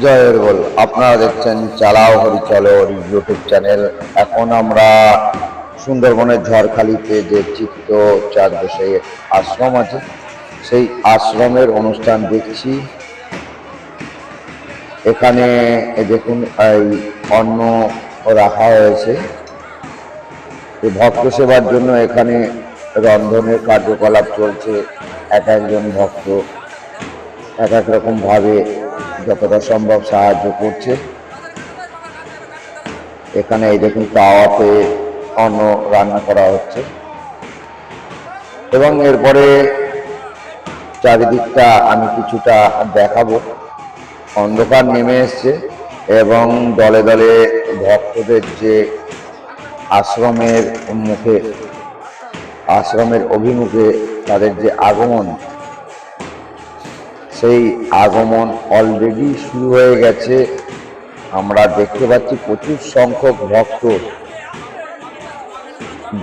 জয়ের বল। আপনারা দেখছেন চালাও হরি চলো ইউটিউব চ্যানেল। এখন আমরা সুন্দরবনের ঝড়খালিতে যে চিত্ত বসে আশ্রম আছে। সেই আশ্রমের অনুষ্ঠান দেখছি। এখানে দেখুন, এই অন্ন রাখা হয়েছে। ভক্ত সেবার জন্য এখানে রন্ধনের কার্যকলাপ চলছে। এক একজন ভক্ত এক এক রকম ভাবে যতটা সম্ভব সাহায্য করছে। এখানে এই দেখুন তাওয়াতে অন্ন রান্না করা হচ্ছে। এবং এরপরে চারিদিকটা আমি কিছুটা দেখাবো। অন্ধকার নেমে এসছে এবং দলে দলে ভক্তদের যে আশ্রমের মুখে, আশ্রমের অভিমুখে তাদের যে আগমন সেই আগমন অলরেডি শুরু হয়ে গেছে। আমরা দেখতে পাচ্ছি প্রচুর সংখ্যক ভক্ত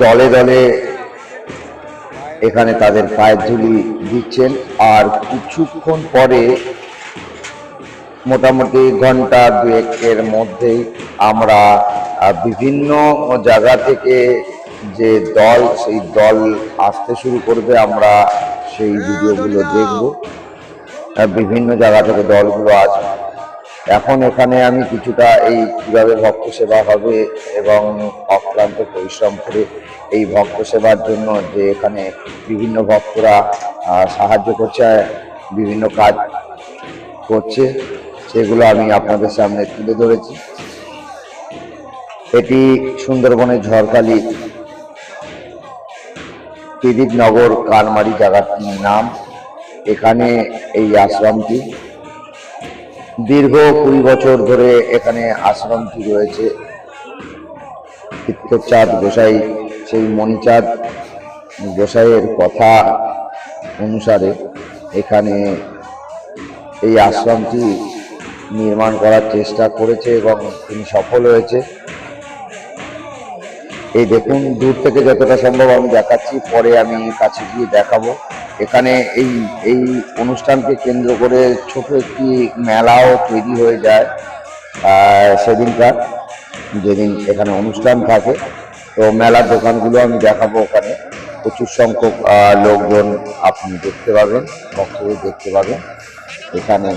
দলে দলে এখানে তাদের পায়ের ঝুলি দিচ্ছেন। আর কিছুক্ষণ পরে মোটামুটি ঘণ্টা দুয়েকের মধ্যেই আমরা বিভিন্ন জায়গা থেকে যে দল, সেই দল আসতে শুরু করবে। আমরা সেই ভিডিওগুলো দেখব। বিভিন্ন জায়গা থেকে দলগুলো আছে এখন এখানে আমি কিছুটা এই কীভাবে ভক্ত সেবা হবে এবং অক্লান্ত পরিশ্রম করে এই ভক্ত সেবার জন্য যে এখানে বিভিন্ন ভক্তরা সাহায্য করছে, বিভিন্ন কাজ করছে, সেগুলো আমি আপনাদের সামনে তুলে ধরেছি। এটি সুন্দরবনের ঝড়খালি নগর কালমারি জায়গাটির নাম। এখানে এই আশ্রমটি। দীর্ঘ কুড়ি বছর ধরে এখানে আশ্রমটি রয়েছে। চিত্তচাঁদ গোসাই, সেই মণিচাঁদ গোসাইয়ের কথা অনুসারে এখানে এই আশ্রমটি নির্মাণ করার চেষ্টা করেছে এবং তিনি সফল হয়েছে। এই দেখুন, দূর থেকে যতটা সম্ভব আমি দেখাচ্ছি, পরে আমি কাছে গিয়ে দেখাবো। এখানে এই এই অনুষ্ঠানকে কেন্দ্র করে ছোট একটি মেলাও তৈরি হয়ে যায় সেদিনকার, যেদিন এখানে অনুষ্ঠান থাকে। তো মেলার দোকানগুলো আমি দেখাবো ওখানে। প্রচুর সংখ্যক লোকজন আপনি দেখতে পাবেন ভক্তদের দেখতে পাবেন। এখানে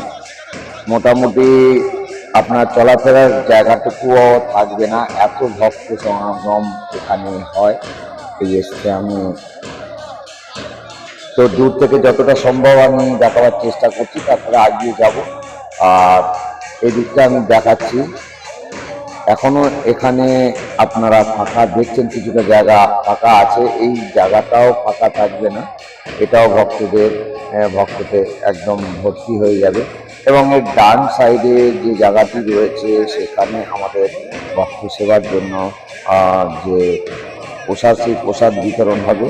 মোটামুটি আপনার চলাফেরার জায়গাটুকুও থাকবে না। এত ভক্ত সমাগম এখানে হয়। এই এসছে আমি তো দূর থেকে যতটা সম্ভব আমি দেখাবার চেষ্টা করছি তারপরে আগিয়ে যাব। আর এই দিকটা আমি দেখাচ্ছি। এখনও এখানে আপনারা ফাঁকা দেখছেন কিছুটা জায়গা ফাঁকা আছে। এই জায়গাটাও ফাঁকা থাকবে না। এটাও ভক্তদের আহ, ভক্ততে একদম ভর্তি হয়ে যাবে। এবং এর ডান সাইডে যে জায়গাটি রয়েছে সেখানে আমাদের ভক্ত সেবার জন্য যে প্রসাদ সেই প্রসাদ বিতরণ হবে।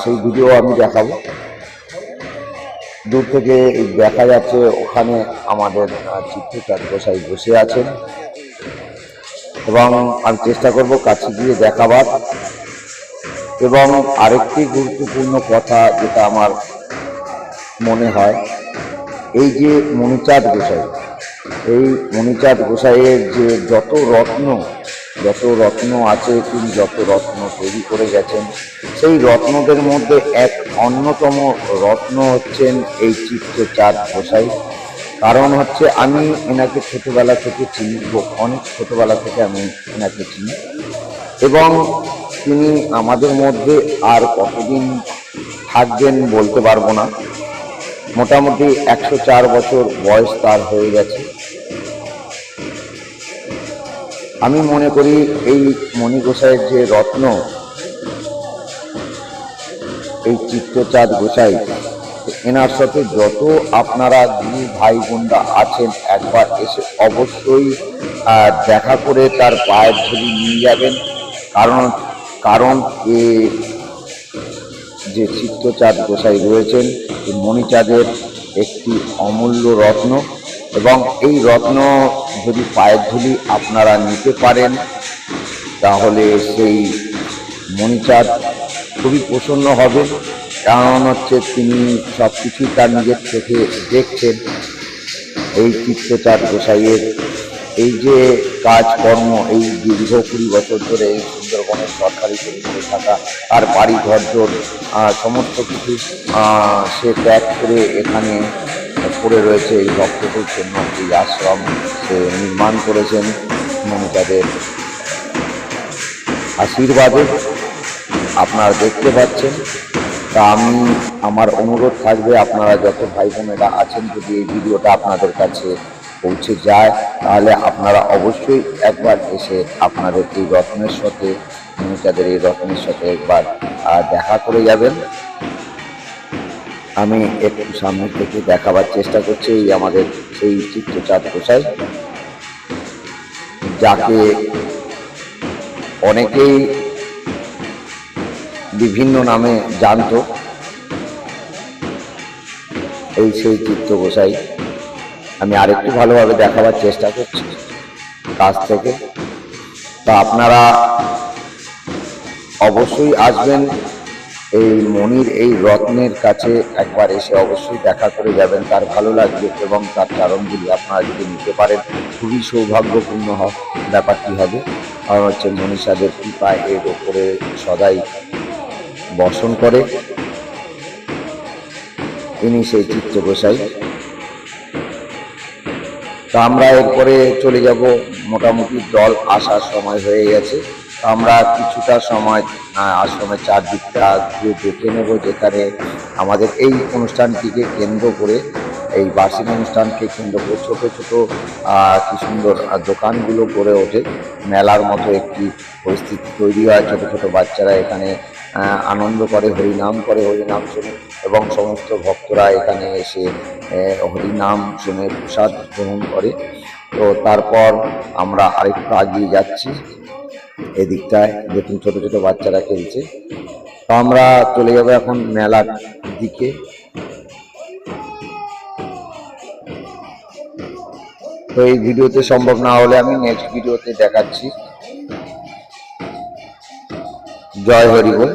সেই ভিডিও আমি দেখাবো। দূর থেকে দেখা যাচ্ছে ওখানে আমাদের চিত্রচাঁদ গোসাই বসে আছেন। এবং আমি চেষ্টা করব কাছে গিয়ে দেখাবার। এবং আরেকটি গুরুত্বপূর্ণ কথা যেটা আমার মনে হয়, এই যে মণিচাঁদ গোসাই, এই মণিচাঁদ গোসাইয়ের যে যত রত্ন যত রত্ন আছে, তিনি যত রত্ন তৈরি করে গেছেন, সেই রত্নদের মধ্যে এক অন্যতম রত্ন হচ্ছেন এই চিত্রচাঁদ গোসাই। কারণ হচ্ছে, আমি এনাকে ছোটোবেলা থেকে চিনি, অনেক ছোটোবেলা থেকে আমি এনাকে চিনি। এবং তিনি আমাদের মধ্যে আর কতদিন থাকবেন বলতে পারব না। মোটামুটি একশো চার বছর বয়স তার হয়ে গেছে। আমি মনে করি এই মণি গোসাইয়ের যে রত্ন, এই চিত্রচাঁদ গোসাই, এনার সাথে যত আপনারা দুই ভাই বোনরা আছেন, একবার এসে অবশ্যই দেখা করে তার পায়ের ধরি নিয়ে যাবেন। কারণ কারণ এ যে চিত্রচাঁদ গোসাই রয়েছেন মণিচাঁদের একটি অমূল্য রত্ন। এবং এই রত্ন যদি পায়ের ধুলি আপনারা নিতে পারেন তাহলে সেই মণিচাঁদ খুবই প্রসন্ন হবে। কারণ হচ্ছে তিনি সব কিছুই তার নিজের চোখে দেখছেন। এই চিত্তচাঁদ গোসাইয়ের এই যে কাজকর্ম এই দীর্ঘ কুড়ি বছর ধরে এই সুন্দরবনের সরকারি পরিবারে থাকা আর বাড়ি আহ, সমস্ত কিছু সে ত্যাগ করে এখানে পড়ে রয়েছে এই ভক্তদের জন্য এই আশ্রম সে নির্মাণ করেছেন মমতাদের আশীর্বাদে আপনারা দেখতে পাচ্ছেন। তা আমি, আমার অনুরোধ থাকবে আপনারা যত ভাই বোনেরা আছেন যদি এই ভিডিওটা আপনাদের কাছে পৌঁছে যায়, তাহলে আপনারা অবশ্যই একবার এসে আপনাদের এই রত্নের সাথে মনিকাদের এই রত্নের সাথে একবার দেখা করে যাবেন। আমি একটু সামনে থেকে দেখাবার চেষ্টা করছি এই আমাদের সেই চিত্রচাঁদ গোসাই, যাকে অনেকেই বিভিন্ন নামে জানতো। এই সেই চিত্র গোসাই। আমি আরেকটু ভালোভাবে দেখাবার চেষ্টা করছি কাছ থেকে। তা আপনারা অবশ্যই আসবেন এই মনির এই রত্নের কাছে একবার এসে অবশ্যই দেখা করে যাবেন, তার ভালো লাগবে এবং তার কারণগুলি আপনারা যদি নিতে পারেন, খুবই সৌভাগ্যপূর্ণ ব্যাপারটি হবে। আর হচ্ছে মনীষাদের কৃপা এর ওপরে সদাই বর্ষণ করে। ইনি সেই চিত্র গোসাই তা আমরা এরপরে চলে যাব। মোটামুটি দল আসার সময় হয়ে গেছে। আমরা কিছুটা সময় আশ্রমের চারদিকটা ঘুরে দেখে নেব যেখানে আমাদের এই অনুষ্ঠানটিকে কেন্দ্র করে, এই বার্ষিক অনুষ্ঠানকে কেন্দ্র করে ছোটো ছোটো কি সুন্দর দোকানগুলো গড়ে ওঠে। মেলার মতো একটি পরিস্থিতি তৈরি হয়, ছোটো ছোটো বাচ্চারা এখানে আনন্দ করে, হরিনাম করে, হরিনাম শুনে এবং সমস্ত ভক্তরা এখানে এসে হরিনাম শুনে প্রসাদ গ্রহণ করে। তো তারপর আমরা আরেকটু আগিয়ে যাচ্ছি। এদিকটায় দেখুন ছোট ছোট বাচ্চারা খেলছে। তো আমরা চলে যাব এখন মেলার দিকে। তো এই ভিডিওতে সম্ভব না হলে আমি নেক্সট ভিডিওতে দেখাচ্ছি। জয় হরি বল।